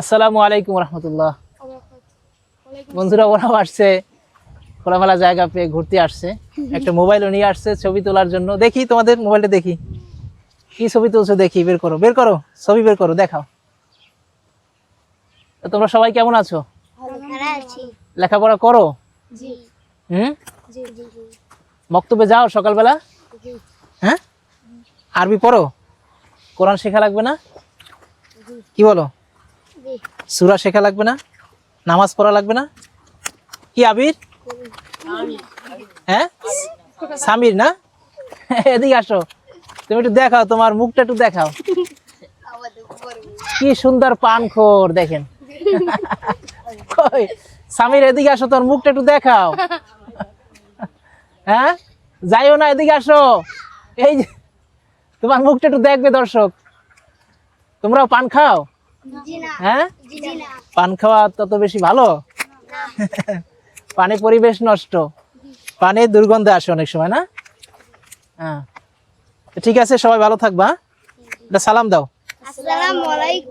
আসসালামু আলাইকুম রহমতুল্লাহ। বন্ধুরা ওরাও আসছে খোলামেলা জায়গা পেয়ে ঘুরতে আসছে। একটা মোবাইলও নিয়ে আসছে ছবি তোলার জন্য। দেখি তোমাদের মোবাইলটা দেখি। কি ছবি তুলছো দেখি বের করো বের করো ছবি বের করো দেখাও। তোমরা সবাই কেমন আছো? লেখাপড়া করো? হুম? বক্তব্যে যাও সকালবেলা? হ্যাঁ? আরবি পড়ো? কোরআন শেখা লাগবে না? কি বলো? সুরা শেখা লাগবে না? নামাজ পড়া লাগবে না? কি, আবির? হ্যাঁ? সামির না? এদিকে আসো। তুমি একটু দেখাও, তোমার মুখটা একটু দেখাও। কি সুন্দর পান খোর দেখেন সামির, এদিকে আসো তোর মুখটা একটু দেখাও। হ্যাঁ? যাইও না, এদিকে আসো। এই তোমার মুখটা একটু দেখবে দর্শক। তোমরাও পান খাও? হ্যাঁ? পান খাওয়া তত বেশি ভালো? পানি পরিবেশ নষ্ট। পানি দুর্গন্ধে আসে অনেক সময় না? হ্যাঁ। ঠিক আছে সবাই ভালো থাকবা হ্যাঁ? এটা সালাম দাও। আসসালামু আলাইকুম।